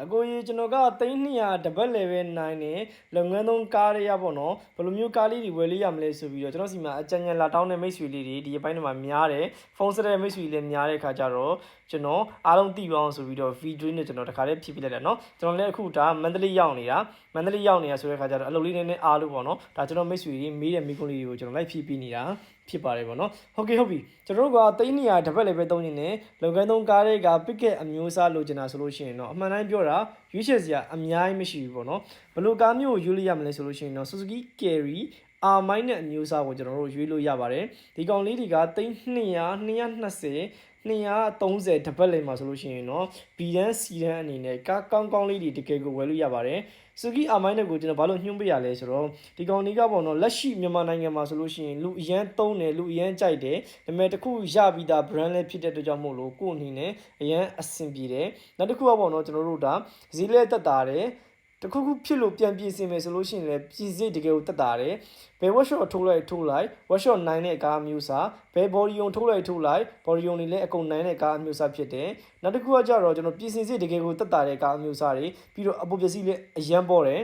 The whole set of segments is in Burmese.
အကိုကြီးကျွန်တော်က3200တပတ်လေပဲနိုင်နေလုပ်ငန်းသုံးကားရရပေါ့နော်ဘယ်လိုမျိုးကားလေးတွေဝယ်လို့ရမလဲဆိုပြီးတော့ကျွန်တော်စီမှာအကြံဉာဏ်လာတောင်းတဲ့မိတ်ဆွေလေးတွေဒီအပိုင်းတွေမှာများတယ်ဖုန်းဆက်တဲ့မိတ်ဆွေလေးလည်းများတဲ့ခါကျတော့ကျွန်တော်အားလုံးသိပါအောင်ဆိုပြီးတော့ video နဲ့ကျွန်တော်တခါလေးဖြည့်ပြလိုက်တယ်နော်ကျွန်တော်လည်းအခုဒါမန္တလေးရောက်နေတာမန္တလေးရောက်နေတာဆိုတဲ့ခါကျတော့အလုပ်လေးနည်းနည်းအားလို့ပေါ့နော်ဒါကျွန်တော်မိတ်ဆွေလေးမေးတဲ့မိကုန်းလေးတွေကိုကျွန်တော်လိုက်ဖြည့်ပြနေတာဖြစ်ပါတယ်ပေါ့နော်ဟုတ်ကဲ့ဟုတ်ပြီကျွန်တော်တို့က300တပတ်လေပဲသုံးနေတယ်လုပ်ငန်းသုံးကားတွေက picket အမျိုးအစားလိုချင်တာဆိုလို့ရှိရင်တော့အမှန်တိုင်းပြောတာရွေးချယ်စရာအများကြီးမရှိဘူးပေါ့နော်ဘယ်လိုကားမျိုးကိုရွေးလို့ရမလဲဆိုလို့ရှိရင်တော့ Suzuki Carry R မိုင်းနဲ့အမျိုးအစားကိုကျွန်တော်တို့ရွေးလို့ရပါတယ်ဒီကောင်လေးတွေက300 220 230တပတ်လိမ့်မှာဆိုလို့ရှိရင်တော့ B တန်း C တန်းအနေနဲ့ကားကောင်းကောင်းလေးတွေတကယ်ကိုဝယ်လို့ရပါတယ်။ Suzuki R-Mine ကိုကျွန်တော်ဘာလို့ညွှန်းပေးရလဲဆိုတော့ဒီကောင်လေးကပေါ့နော်လက်ရှိမြန်မာနိုင်ငံမှာဆိုလို့ရှိရင်လူအရန်သုံးတယ်လူအရန်ကြိုက်တယ်။ဒါပေမဲ့တခုရပြီးသား brand လည်းဖြစ်တဲ့အတွက်ကြောင့်မို့လို့ကိုယ့်အနေနဲ့အရန်အဆင်ပြေတယ်။နောက်တစ်ခုကပေါ့နော်ကျွန်တော်တို့ဒါဈေးလဲတက်တာတယ် တခုခုဖြစ်လို့ပြန်ပြင်ဆင်မယ်ဆိုလို့ရှိရင်လည်းပြည်စိတ်တကယ်ကိုတက်တာတယ်ဘယ် workshop ထိုးလိုက်ထိုးလိုက် workshop 9တဲ့ကားမျိုးစားဘယ် body ုံထိုးလိုက်ထိုးလိုက် body ုံတွေလည်းအကုန်9တဲ့ကားမျိုးစားဖြစ်တယ်နောက်တစ်ခုကကြတော့ကျွန်တော်ပြင်ဆင်စိတ်တကယ်ကိုတက်တာတဲ့ကားမျိုးစားတွေပြီးတော့အပေါ်ပစ္စည်းလည်းအရန်ပေါ်တယ်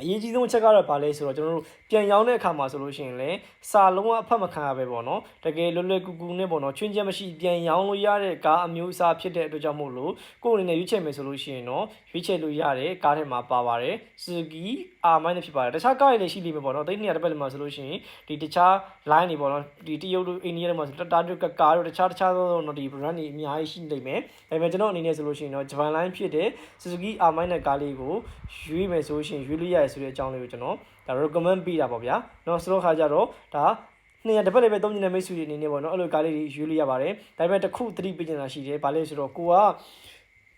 အရေးကြီးဆုံးအချက်ကတော့ဗာလဲဆိုတော့ကျွန်တော်တို့ပြန်ရောင်းတဲ့အခါမှာဆိုလို့ရှိရင်လည်းစာလုံးဝအဖတ်မခံရပဲပေါ့နော်တကယ်လွယ်လွယ်ကူကူနဲ့ပေါ့နော်ချွင်းချက်မရှိပြန်ရောင်းလို့ရတဲ့ကားအမျိုးအစားဖြစ်တဲ့အတွက်ကြောင့်မို့လို့ကိုယ်အနေနဲ့ရွေးချယ်မယ်ဆိုလို့ရှိရင်တော့ရွေးချယ်လို့ရတဲ့ကားထဲမှာပါပါတယ် Suzuki R-Mine ဖြစ်ပါတယ်တခြားကားတွေလည်းရှိလိမ့်မယ်ပေါ့နော်တိတ်နေရတဲ့ဘက်မှာဆိုလို့ရှိရင်ဒီတခြား line တွေပေါ့နော်ဒီတရုတ်တို့အိန္ဒိယတို့မှာဆိုတတာတို့ကကားတို့တခြားတခြားသောတော့ဒီ brand တွေအများကြီးရှိနေလိမ့်မယ်ဒါပေမဲ့ကျွန်တော်အနေနဲ့ဆိုလို့ရှိရင်တော့ Japan line ဖြစ်တဲ့ Suzuki R-Mine နဲ့ကားလေးကိုရွေးမယ်ဆိုလို့ရှိရင်ရွေးလို့ရတယ်ဆိုတဲ့အကြောင်းလေးကိုကျွန်တော်ဒါ recommend ပေးတာပေါ့ဗျာเนาะဆိုတော့ခါကြတော့ဒါနှစ်ရတစ်ပတ်လေးပဲသုံးနေတဲ့မိတ်ဆွေတွေအနေနဲ့ပေါ့နော်အဲ့လိုကားလေးတွေရွေးလို့ရပါတယ်ဒါပေမဲ့တစ်ခုသတိပေးချင်တာရှိတယ်ဘာလဲဆိုတော့ကိုက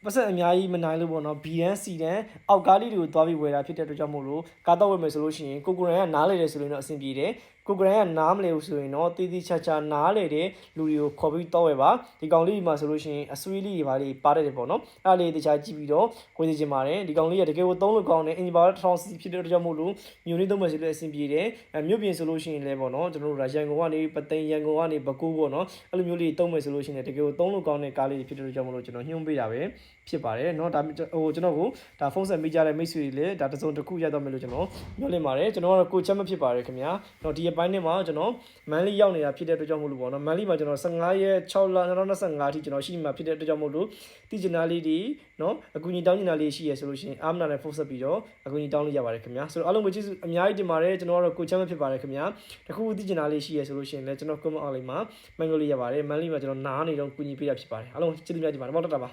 ပတ်စံအများကြီးမနိုင်လို့ပေါ့နော် B တန်း C တန်းအောက်ကားလေးတွေကိုသွားပြီးဝယ်တာဖြစ်တဲ့အတွက်ကြောင့်မို့လို့ကားတော့ဝယ်မယ်ဆိုလို့ရှိရင်ကိုကိုရန်ကနားလေတယ်ဆိုရင်တော့အဆင်ပြေတယ်ကိုကရန်ကနားမလဲဘူးဆိုရင်တော့တီးတီးချာချာနားလေတဲ့လူတွေကိုခေါ်ပြီးတော့ဝယ်ပါဒီကောင်လေးဒီမှာဆိုလို့ရှိရင်အဆွေးလေးတွေပါလေးပါတယ်တယ်ပေါ့နော်အဲ့ဒါလေးတခြားကြည့်ပြီးတော့ဝယ်စီချင်ပါတယ်ဒီကောင်လေးကတကယ်ကိုသုံးလို့ကောင်းတယ်အင်ဂျင်ပါ1000 cc ဖြစ်တဲ့အတွက်ကြောင့်မို့လို့မြို့လေးသုံးမယ်ဆိုလည်းအဆင်ပြေတယ်အဲမြို့ပြင်ဆိုလို့ရှိရင်လည်းပေါ့နော်ကျွန်တော်တို့ရန်ကုန်ကနေပသိမ်ရန်ကုန်ကနေပဲကူးပေါ့နော်အဲ့လိုမျိုးလေးသုံးမယ်ဆိုလို့ရှိရင်တကယ်ကိုသုံးလို့ကောင်းတဲ့ကားလေးတွေဖြစ်တဲ့အတွက်ကြောင့်မို့လို့ကျွန်တော်ညွှန်းပေးတာပဲဖြစ်ပါတယ်เนาะဒါဟိုကျွန်တော်ကိုဒါဖုန်းဆက်မိကြတဲ့မိတ်ဆွေတွေလည်းဒါတစုံတစ်ခုရတော့မယ်လို့ကျွန်တော်ညွှန်လင့်ပါတယ်ကျွန်တော်ကတော့ကိုချက်မဖြစ်ပါရခင်ဗျာเนาะဒီအပိုင်းနဲ့မှာကျွန်တော်မန်လီရောက်နေတာဖြစ်တဲ့အတွက်ကြောင့်မို့လို့ပေါ့နော်မန်လီမှာကျွန်တော်15ရက်6လ2025အထိကျွန်တော်ရှိမှာဖြစ်တဲ့အတွက်ကြောင့်မို့လို့တိကျနာလေးတွေเนาะအကူအညီတောင်းနေတာလေးရှိရဆိုလို့ရှိရင်အာမနာနဲ့ဖုန်းဆက်ပြီးတော့အကူအညီတောင်းလို့ရပါတယ်ခင်ဗျာဆိုတော့အားလုံးပဲကျေးဇူးအများကြီးတင်ပါတယ်ကျွန်တော်ကတော့ကိုချက်မဖြစ်ပါတယ်ခင်ဗျာတခုတိကျနာလေးရှိရဆိုလို့ရှိရင်လည်းကျွန်တော် comment အောက်လေးမှာမန်ဂိုလေးရပါတယ်မန်လီမှာကျွန်တော်နားနေတော့ကူညီပေးတာဖြစ်ပါတယ်အားလုံးကျေးဇူးများတင်ပါတယ်မောက်တတ်တာပါ